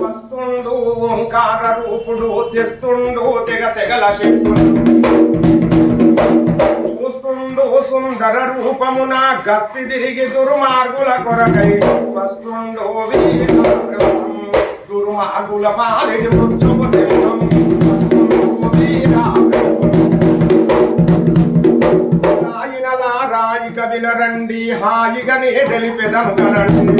వస్తుండు ఓంకార రూపుడు తెస్తుండు తెగ తెగల శక్తులు చూస్తుండు సుందర రూపమున గస్తి తిరిగి దుర్మార్గుల కొరకై వస్తుండు వీర దుర్మార్గుల మారి మృత్యువు సింహం వస్తుండు వీర వినరండి హాయిగనే తెలిపెదను కనండి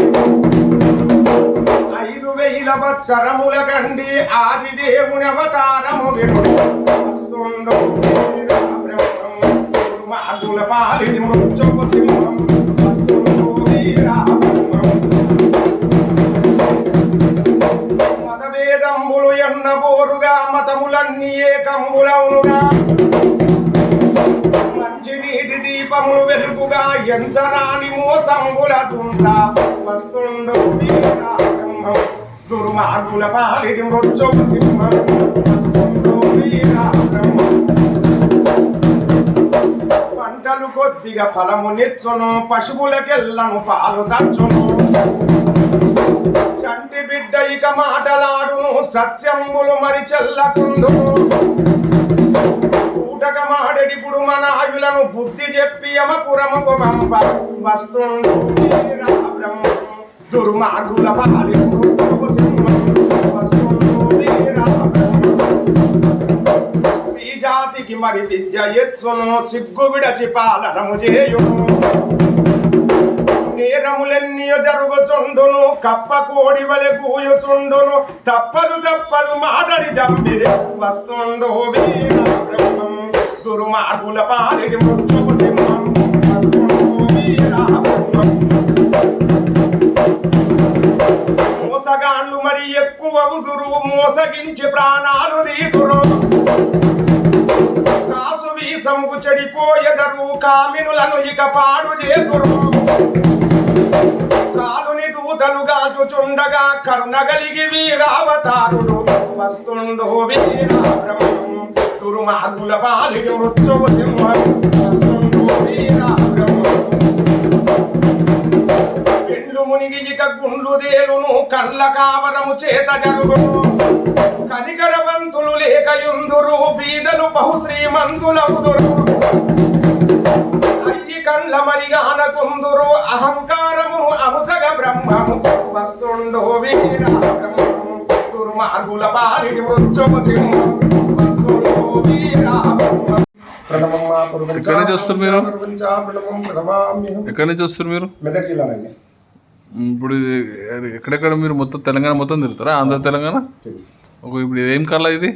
ఐదు వేల వత్సరముల కండి ఆది దేవుని అవతారము వస్తుండో వస్తుండు వీర బ్రహ్మం దుర్మార్గుల పాలిటి మృత్యువు సింహం. సంబుల మోసంబుల వస్తుండు బ్రహ్మం దుర్మార్గుల పాలిటి మృత్యువు సింహం. వస్తుండు బ్రహ్మం పంటలు కొద్దిగా ఫలము నిచ్చును పశువులకెళ్ళను పాలు తచ్చును చంటి బిడ్డ ఇక మాటలాడును సత్యంబులు మరి చెల్లకుందు ఊటక మాడడి మనహయులను బుద్ధి చెప్పి యమపురముకు పంప వస్తుండు దుర్మార్గుల పాలి సింహం మరి విద్య ఎత్సును సిగ్గు విడచి పాలనము చేయు నేరములెన్ని జరుగుచుండును కప్ప కోడి వలె కూయుచుండును. తప్పదు తప్పదు మాటని జంబిరి వస్తుండు వీర మార్పుల దుర్మార్గుల పాలిడి మృత్యువు సింహం మోసగాళ్ళు మరి ఎక్కువ ఉదురు మోసగించి ప్రాణాలు దీతురు కాసు వీసముకు చెడిపోయెదరు కామినులను ఇక పాడు చేతురు. కాలుని దూతలుగా చుచుండగా కరుణ కలిగి వీరావతారుడు వస్తుండో వీరా బ్రహ్మ దుర్మార్గుల బాలిడి మృత్యువు సింహం వస్తుండో మునిగి ఇక గుండ్లు దేలును కండ్ల కావరము చేత జరుగును. కనికరవంతులు లేకయుందురు బీదలు బహు శ్రీమంతులవుదురు అయ్యి కండ్ల మరిగాన కుందురు అహంకారము అముసగ బ్రహ్మము. వస్తుండో వీరా దుర్మార్గుల పాలిడి మృత్యువు సింహము ఎక్కడి నుంచి వస్తారు మీరు? ఎక్కడి నుంచి వస్తారు మీరు? మెదక్ జిల్లానండి ఇప్పుడు ఎక్కడెక్కడ మీరు మొత్తం తెలంగాణ మొత్తం తిరుగుతారా? ఆంధ్ర తెలంగాణ? ఒక ఇప్పుడు ఏం కళ ఇది?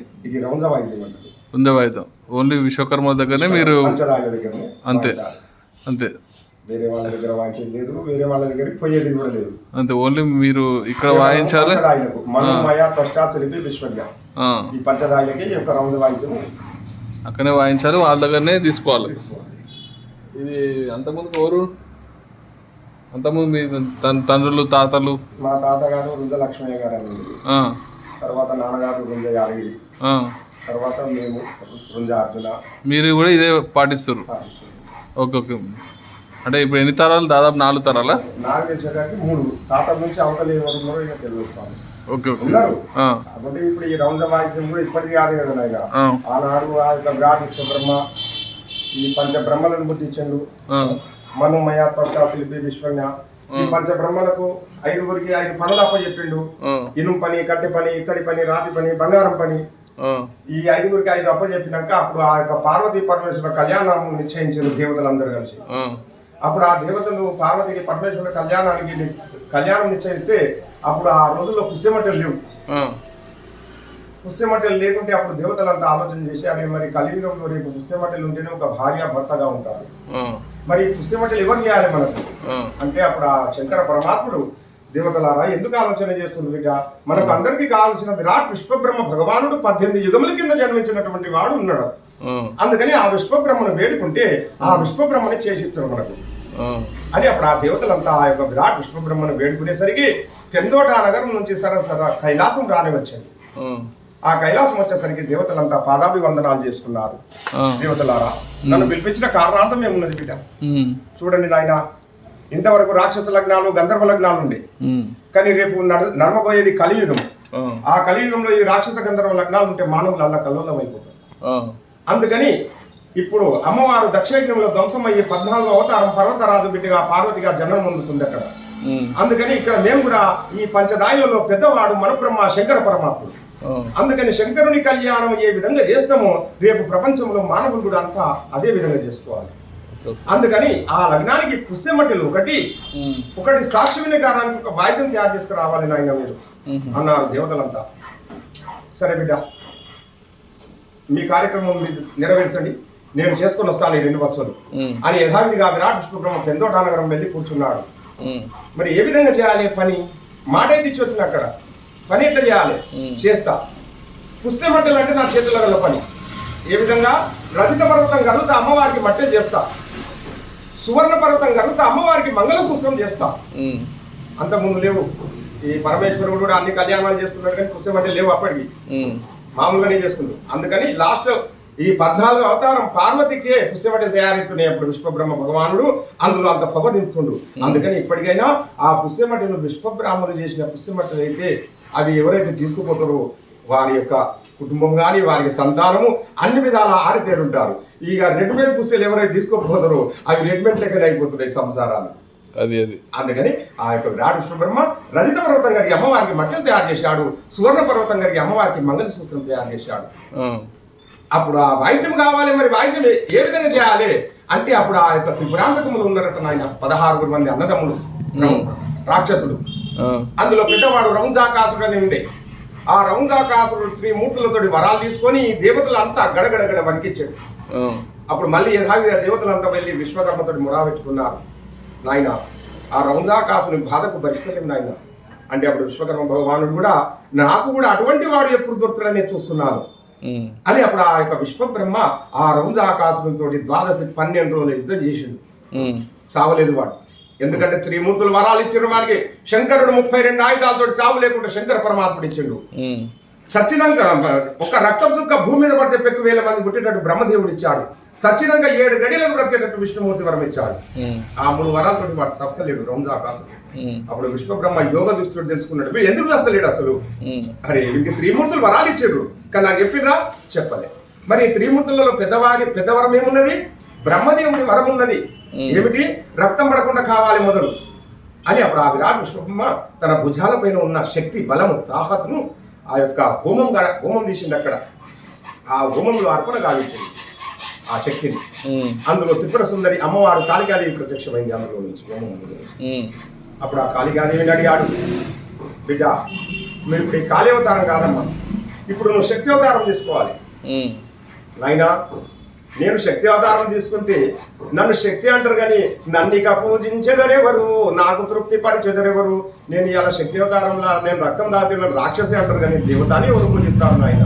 ఉందే వాయిద్యం ఓన్లీ విశ్వకర్మ దగ్గరనే మీరు అంతే. అంతే. వేరే వాళ్ళ దగ్గర వాయించేది లేదు వేరే వాళ్ళ దగ్గరికి పోయేది కూడా లేదు. అంతే ఓన్లీ మీరు ఇక్కడ వాయించాలి? పంచదారులకు మనోమయ త్వష్టాశిల్పి విశ్వజ్ఞ. ఆ, ఈ పంచదారులకి ఈ యొక్క రౌండ్ వాయిద్యం అక్కడనే వాయించాలి వాళ్ళ దగ్గరనే తీసుకోవాలి. తీసుకోవాలి. ఇది అంతకుముందు ఎవరు? అంతకుముందు మీ తన్- తండ్రులు తాతలు? మా తాతగారు రుద్ర లక్ష్మయ్య గారు అని ఉంది. ఆ, తర్వాత నాన్నగారు రుంజ యాదగిరి ఆ. తర్వాత మేము రుంజ అర్జున మీరు కూడా ఇదే పాటిస్తారు ఆ, ఓకే ఓకే. అంటే ఇప్పుడు ఎన్ని తరాలు? దాదాపు నాలుగు తరాలా? నాకు తెలిసేసరికి మూడు. తాత నుంచి అవతల ఎవరు ఉన్నారో ఇక తెలుస్తాను. Okay okay. ఉన్నారు. కాబట్టి ఇప్పుడు ఈ రౌండ్ వాయిద్యం కూడా ఇప్పటికీ కాదు కదా ఆ, ఆనాడు ఆ యొక్క విరాట్ విష్ణు బ్రహ్మ ఈ పంచ బ్రహ్మలను పుట్టించండు మనోమయ త్వష్ట శిల్పి విశ్వజ్ఞ. ఈ పంచ బ్రహ్మలకు ఐదుగురికి ఐదు పనులు అప్పచెప్పిండు. ఆ, ఇనుం పని కట్టె పని ఇత్తడి పని రాతి పని బంగారం పని. ఈ ఐదుగురికి ఐదు అప్పచెప్పినాక అప్పుడు ఆ యొక్క పార్వతీ పరమేశ్వర కళ్యాణం నిశ్చయించారు దేవతలందరూ కలిసి. అప్పుడు ఆ దేవతలు పార్వతికి పరమేశ్వర కళ్యాణానికి కళ్యాణం నిశ్చయిస్తే అప్పుడు ఆ రోజుల్లో పుస్తమట్టలు లేవు. పుస్తమట్టలు లేకుంటే అప్పుడు దేవతలంతా ఆలోచన చేసి అరే మరి కలియుగంలో రేపు పుస్తమట్టలు ఉంటేనే ఒక భార్య భర్తగా ఉంటారు. మరి పుస్తమట్టలు ఎవరు చేయాలి మనకు? అంటే అప్పుడు ఆ శంకర పరమాత్ముడు దేవతలారా ఎందుకు ఆలోచన చేస్తుంది బిడ్డ? మనకు అందరికీ కావాల్సిన విరాట్ విశ్వబ్రహ్మ భగవానుడు పద్దెనిమిది యుగముల కింద జన్మించినటువంటి వాడు ఉన్నాడు. అందుకని ఆ విశ్వబ్రహ్మను వేడుకుంటే ఆ విశ్వబ్రహ్మని చేసిస్తారు మనకు. అని అప్పుడు ఆ దేవతలంతా ఆ యొక్క విరాట్ విశ్వబ్రహ్మను వేడుకునేసరికి పెందోట నగరం నుంచి సర సర కైలాసం రాని వచ్చింది ఆ, కైలాసం వచ్చేసరికి దేవతలంతా పాదాభివందనాలు చేసుకున్నారు. దేవతలారా నన్ను పిలిపించిన కారణార్థం ఏమున్నది బిడ్డ? చూడండి నాయన ఇంతవరకు రాక్షస లగ్నాలు గంధర్వ లగ్నాలు ఉండే. కానీ రేపు నడ- నడవబోయేది కలియుగం. ఆ, కలియుగంలో ఈ రాక్షస గంధర్వ లగ్నాలు ఉంటే మానవులు అలా కల్లోలం అయిపోతారు. అందుకని ఇప్పుడు అమ్మవారు దక్షిణయజ్ఞంలో ధ్వంసం అయ్యే పద్నాలుగు అవతారం పర్వతరాజు బిడ్డగా పార్వతిగా జన్మం పొందుతుంది అక్కడ. అందుకని ఇక్కడ మేము కూడా ఈ పంచదాయులలో పెద్దవాడు మనబ్రహ్మ శంకర పరమాత్ముడు. అందుకని శంకరుని కళ్యాణం ఏ విధంగా చేస్తామో రేపు ప్రపంచంలో మానవులు కూడా అంతా అదే విధంగా చేసుకోవాలి. అందుకని ఆ లగ్నానికి పుస్తెమట్టెలు ఒకటి ఒకటి సాక్షి వినగారానికి ఒక వాయిద్యం తయారు చేసుకురావాలి నాయన మీరు అన్నారు దేవతలంతా. సరే బిడ్డ. మీ కార్యక్రమం మీరు నెరవేర్చండి. నేను చేసుకొని వస్తాను ఈ రెండు ఉమ్, అని యథావిధిగా విరాట్ విష్ణుబ్రహ్మ పెందోటానగరం వెళ్ళి కూర్చున్నాడు. మరి ఏ విధంగా చేయాలి పని? మాట తెచ్చి వచ్చిన అక్కడ. పని ఎట్లా చేయాలి. చేస్తా. పుస్తెమట్టెలు అంటే నా చేతుల గల పని. ఏ విధంగా? రజిత పర్వతం కలుగుతా అమ్మవారికి మట్టె చేస్తా. సువర్ణ పర్వతం కలుగుతా అమ్మవారికి మంగళసూత్రం చేస్తా. ఉమ్, అంతకుముందు లేవు. ఈ పరమేశ్వరుడు కూడా అన్ని కళ్యాణాలు చేస్తున్నాడు కానీ పుస్తకం లేవు అప్పటికి. మామూలుగానే చేసుకుంది అందుకని లాస్ట్ ఈ పద్నాలుగు అవతారం పార్వతికే పుస్తకం తయారెత్తున్నాయి అప్పుడు విశ్వబ్రహ్మ భగవానుడు. అందులో అంత ఫపదించుండు అందుకని ఇప్పటికైనా ఆ పుస్తమటలు విశ్వబ్రాహ్మణులు చేసిన పుస్తమటలు అయితే అవి ఎవరైతే తీసుకుపోతారో వారి యొక్క కుటుంబం కానీ వారికి సంతానము అన్ని విధాల ఆరితేరుంటారు. ఇక రెడీమేడ్ పుస్తకాలు ఎవరైతే తీసుకోకపోతారో అవి రెడీమేడ్ లెక్కనే అయిపోతున్నాయి సంసారాలు. అది అది. అందుకని ఆ యొక్క విరాట్ విశ్వబ్రహ్మ రజిత పర్వతం గారికి అమ్మవారికి మట్టలు తయారు చేశాడు సువర్ణ పర్వతం గారికి అమ్మవారికి మంగళసూత్రం తయారు చేశాడు. అప్పుడు ఆ వాయిద్యం కావాలి మరి వాయిద్యం ఏ- విధంగా చేయాలి అంటే అప్పుడు ఆ యొక్క త్రిపురాంతకములు ఉన్నారట నాయన పదహారుగురు మంది అన్నదమ్ములు రాక్షసులు. ఆ, అందులో పెద్దవాడు రౌంజాకాసుడు అని ఉండే. ఆ రౌంజాకాసుడు త్రిమూర్తులతోటి వరాలు తీసుకొని ఈ దేవతలంతా గడగడగడ వణికించాడు ఆ, అప్పుడు మళ్ళీ యథావిధ దేవతలంతా వెళ్ళి విశ్వకర్మతోటి మురా పెట్టుకున్నారు. నాయన ఆ రౌంజాకాసుని బాధకు భరిస్తలేము నాయన. అంటే అప్పుడు విశ్వకర్మ భగవానుడు కూడా నాకు కూడా అటువంటి వాడు ఎప్పుడు దొరుకుతాడని నేను చూస్తున్నాను. అని అప్పుడు ఆ యొక్క విశ్వబ్రహ్మ ఆ రౌంజాకాసునితో ద్వాదశి పన్నెండు రోజులు యుద్ధం చేసిండు. ఉమ్, సావలేదు వాడు. ఎందుకంటే త్రిమూర్తులు వరాలు ఇచ్చిన వారికి శంకరుడు ముప్పై రెండు ఆయుధాలతో చావు లేకుండా శంకర పరమాత్ముడు ఇచ్చిండు. సచ్చినంగా ఒక రక్తం చుక్క భూమి మీద పడితే పెక్కు వేల మంది పుట్టేటట్టు బ్రహ్మదేవుడు ఇచ్చాడు. సచ్చినంగా ఏడు గడియలకు బ్రతికేటట్టు విష్ణుమూర్తి వరం ఇచ్చాడు. ఆ మూడు వరాలతో వాడు చస్తలేడు ఉమ్, అప్పుడు విశ్వబ్రహ్మ యోగ దృష్టితో తెలుసుకున్నాడు. వీడు ఎందుకు చస్తలేడు అసలు? అరే వీరికి త్రిమూర్తులు వరాలు ఇచ్చారు కానీ నాకు చెప్పిరా చెప్పలే. మరి త్రిమూర్తులలో పెద్దవారి పెద్దవరం ఏమున్నది? బ్రహ్మదేవుడి వరం ఉన్నది. ఏమిటి? రక్తం పడకుండా కావాలి మొదలు. అని అప్పుడు ఆ విరాట్ విశ్వబ్రహ్మ తన భుజాల పైన ఉన్న శక్తి బలము తాహత్ను ఆ యొక్క హోమం హోమం తీసింది అక్కడ. ఆ హోమంలో అర్పణ గావించింది ఆ శక్తిని. అందులో త్రిపుర సుందరి అమ్మవారు కాళికాదేవి ప్రత్యక్షమైంది అందులో నుంచి హోమం అప్పుడు ఆ కాళికాదేవిని అడిగాడు బిడ్డ మీరు ఇప్పుడు ఈ కాళీ అవతారం కాదమ్మా. ఇప్పుడు నువ్వు శక్తి అవతారం తీసుకోవాలి. నాయనా నేను శక్తి అవతారం తీసుకుంటే నన్ను శక్తి అంటారు కానీ నన్ను ఇక పూజించేదరెవరు? నాకు తృప్తి పరిచెదరెవరు? నేను ఇలా శక్తి అవతారంలో నేను రక్తం దాచిన రాక్షసి అంటారు కానీ దేవతాని ఎవరు పూజిస్తాను ఆయన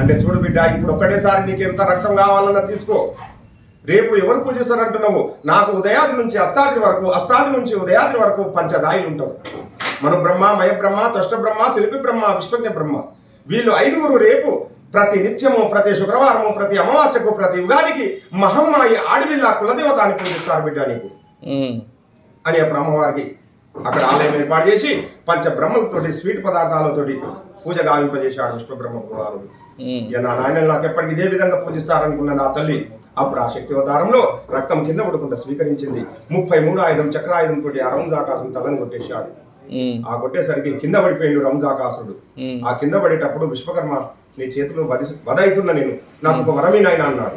అంటే చూడు బిడ్డ ఇప్పుడు ఒక్కటేసారి నీకు ఎంత రక్తం కావాలన్నా తీసుకో. రేపు ఎవరు పూజిస్తారు అంటున్నావు నాకు ఉదయాది నుంచి అస్తాది వరకు అస్తాది నుంచి ఉదయాది వరకు పంచదాయిలు ఉంటావు. మన బ్రహ్మ మయ బ్రహ్మ త్వష్ట బ్రహ్మ శిల్పి బ్రహ్మ విశ్వజ్ఞ బ్రహ్మ. వీళ్ళు ఐదుగురు రేపు ప్రతి నిత్యము ప్రతి శుక్రవారము ప్రతి అమావాస్యకు ప్రతి ఉగాదికి మహమ్మాయి ఆడవిల్ల కులదేవత అని పూజిస్తారు బిడ్డ నీకు. అని అప్పుడు అమ్మవారికి అక్కడ ఆలయం ఏర్పాటు చేసి పంచ బ్రహ్మలతోటి స్వీట్ పదార్థాలతోటి పూజ గావింపజేశాడు విశ్వబ్రహ్మ ఇక నా నాయనలు నాకు ఎప్పటికి ఇదే విధంగా పూజిస్తారనుకున్న నా తల్లి అప్పుడు ఆ శక్తి అవతారంలో రక్తం కింద పడకుండా స్వీకరించింది. ముప్పై మూడు ఆయుధం చక్రాయుధం తోటి ఆ రౌంజాకాశం తలని కొట్టేశాడు. ఆ కొట్టేసరికి కింద పడిపోయిండు రంజాకాసుడు. ఆ కింద పడేటప్పుడు విశ్వకర్మ నీ చేతిలో వధ వధ అవుతున్నా నేను. నాకు ఒక వరమే నాయన అన్నాడు.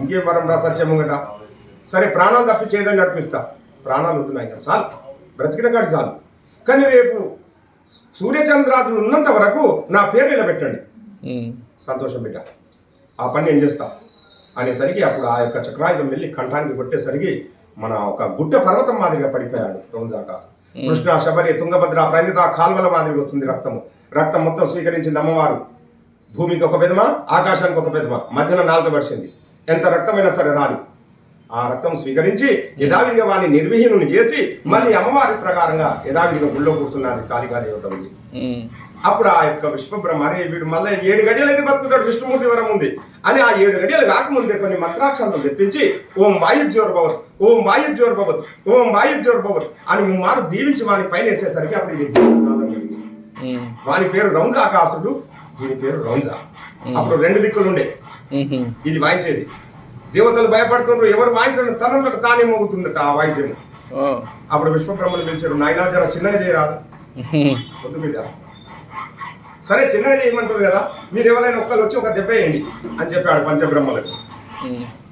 ఇంకేం వరం రా సత్యముగట సరే ప్రాణాలు తప్పి చేయదని నడిపిస్తా. ప్రాణాలు వద్దున్నాయి చాలు. బ్రతికిన కాడి చాలు. కానీ రేపు సూర్యచంద్రాదులు ఉన్నంత వరకు నా పేరు నిలబెట్టండి. సంతోషం బిడ్డ. ఆ పని నేను చేస్తా. అనేసరికి అప్పుడు ఆ యొక్క చక్రాయుధం వెళ్ళి కంఠానికి కొట్టేసరికి మన ఒక గుట్ట పర్వతం మాదిరిగా పడిపోయాడు రోజాకాశం కృష్ణ శబరి తుంగభద్ర ప్రణిత కాల్వల మాదిరిగా వస్తుంది రక్తము. రక్తం మొత్తం స్వీకరించింది అమ్మవారు. భూమికి ఒక పెదమ ఆకాశానికి ఒక పెదమ? మధ్యన నాలుగు పడిచింది ఎంత రక్తమైనా సరే రాని. ఆ రక్తం స్వీకరించి యథావిధిగా వారిని నిర్విహీనుని చేసి మళ్ళీ అమ్మవారి ప్రకారంగా యథావిధిగా గుళ్ళో కూర్చున్నది కాళికాదేవత ఉంది ఉమ్, అప్పుడు ఆ యొక్క విశ్వబ్రహ్మ అరే వీడు మళ్ళీ ఏడు గడియలైతే బతుకుతాడు విష్ణుమూర్తి వరం ఉంది అని ఆ ఏడు గడియలు కాకముందే కొన్ని మంత్రాక్షరాలు తెప్పించి ఓం వాయుజ్యోర్ భవత్ ఓం వాయుజ్యోర్ భవత్ ఓం వాయుజ్యోర్ భవత్ అని ముమ్మారు దీవించి వాని పైన వేసేసరికి అప్పుడు ఇది. వాని పేరు రౌంజాకాసుడు దీని పేరు రౌంజా. అప్పుడు రెండు దిక్కులు ఉండే. ఇది వాయించేది. దేవతలు భయపడుతుండ్రు. ఎవరు వాయించడం తనంతట తానే మోగుతుందట ఆ వాయిద్యం. అప్పుడు విశ్వబ్రహ్మను పిలిచారు నాయనా జర చిన్నగా చేయరాదు. వద్దు బిడ్డ. సరే చిన్నగా చేయమంటారు కదా. మీరు ఎవరైనా ఒక్కరు వచ్చి ఒక దెబ్బ వేయండి. అని చెప్పాడు పంచబ్రహ్మలకు.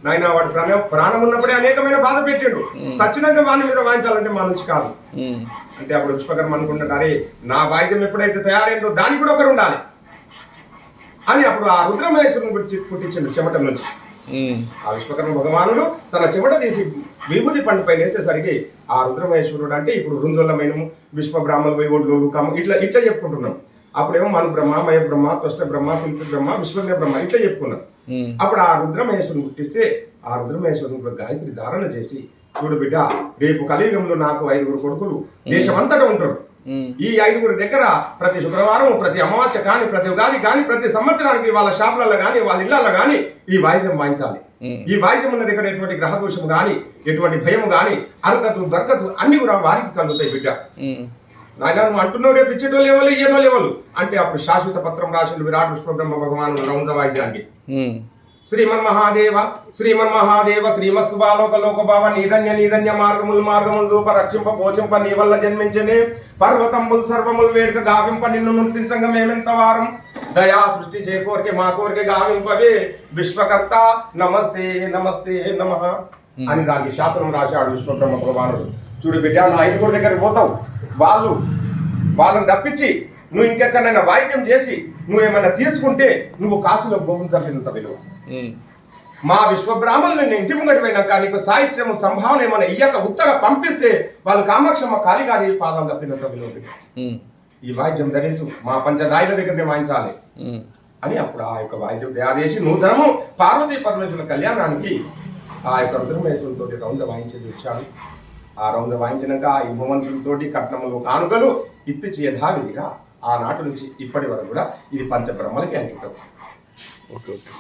నాయన వాడి ప్రాణం ప్రాణం ఉన్నప్పుడే అనేకమైన బాధ పెట్టిండు. సచ్చినంగా వాని మీద వాయించాలంటే మా నుంచి కాదు. అంటే అప్పుడు విశ్వకర్మ అనుకుంటాడు అరే నా వాయిద్యం ఎప్పుడైతే తయారైందో దానికి కూడా ఒకరు ఉండాలి. అని అప్పుడు ఆ రుద్రమహేశ్వరుని పుట్టి పుట్టించిండు చెమట నుంచి. ఆ విశ్వకర్మ భగవానుడు తన చెమట తీసి విభూతి పండు పైన వేసేసరికి ఆ రుద్రమహేశ్వరుడు అంటే ఇప్పుడు రుంజులమైనము విశ్వబ్రాహ్మణులు వైవోడ్లు కమ్మ ఇట్లా ఇట్లా చెప్పుకుంటున్నాం అప్పుడేమో మను బ్రహ్మ మయ బ్రహ్మ త్వష్ట బ్రహ్మ శిల్పి బ్రహ్మ విశ్వజ్ఞ బ్రహ్మ ఇట్లా చెప్పుకున్నాం. అప్పుడు ఆ రుద్రమహేశ్వరుని పుట్టిస్తే ఆ రుద్రమహేశ్వరుని గాయత్రి ధారణ చేసి చూడు బిడ్డ రేపు కలియుగంలో నాకు ఐదుగురు కొడుకులు దేశమంతటా ఉంటారు. ఈ ఐదుగురి దగ్గర ప్రతి శుక్రవారం ప్రతి అమావాస్య కానీ ప్రతి ఉగాది కానీ ప్రతి సంవత్సరానికి వాళ్ళ షాపులలో కానీ వాళ్ళ ఇళ్ళలో కానీ ఈ వాయిద్యం వాయించాలి. ఈ వాయిద్యం ఉన్న దగ్గర ఎటువంటి గ్రహదోషం కానీ ఎటువంటి భయం కానీ అరకతు బరకతు అన్ని కూడా వారికి కలుగుతాయి బిడ్డ. నాయన నువ్వు అంటున్నావు రేపు ఇచ్చేటోళ్ళు ఎవరు ఏమో లేవలు అంటే అప్పుడు శాశ్వత పత్రం రాసిండు విరాట్ విష్ణుబ్రహ్మ భగవాను రౌంజ వాయిద్యానికి. శ్రీమన్ మహాదేవ శ్రీమన్ మహాదేవ శ్రీమస్తు బాలోక లోక భావ నీధన్య నీధన్య మార్గములు మార్గములు రూప రక్షింప పోషింప నీ వల్ల జన్మించనే పర్వతములు సర్వములు వేడుక గావింప నిన్ను నృతించంగా మేమెంత వారం. దయా సృష్టి చే కోరిక మా కోరిక గావింపవే. విశ్వకర్త నమస్తే నమస్తే నమ అని దానికి శాసనం రాశాడు విశ్వబ్రహ్మ భగవానుడు చూడు బిడ్డ నా ఐదుగురు దగ్గరికి పోతావు. వాళ్ళు వాళ్ళని తప్పించి నువ్వు ఇంకెక్కడైనా వాయిద్యం చేసి నువ్వేమైనా తీసుకుంటే నువ్వు కాసులో భూమి చంపినంత విలువ. మా విశ్వబ్రాహ్మణులు నేను ఇంటి ముంగటి పోయినాక నీకు సాహిత్యం సంభావన ఏమైనా ఇయ్యక ఉత్తగా పంపిస్తే వాళ్ళు కామాక్షమ్మ కాళిగాది పాదాలు తప్పినంత విలువ. ఈ వాయిద్యం ధరించు మా పంచదాయిల దగ్గరనే వాయించాలి ఉమ్. అని అప్పుడు ఆ యొక్క వాయిద్యం తయారు చేసి నూతనము పార్వతీ పరమేశ్వరుల కళ్యాణానికి ఆ యొక్క రుద్రమేశ్వరులతో రౌంద వాయించేది వచ్చాడు ఆ రౌంద వాయించినాక ఈ భూమంతులతోటి కట్నములు కానుకలు ఇప్పించి యథావిధిగా ఆనాటి నుంచి ఇప్పటి వరకు కూడా ఇది పంచబ్రహ్మలకి అంకితం. Okay okay.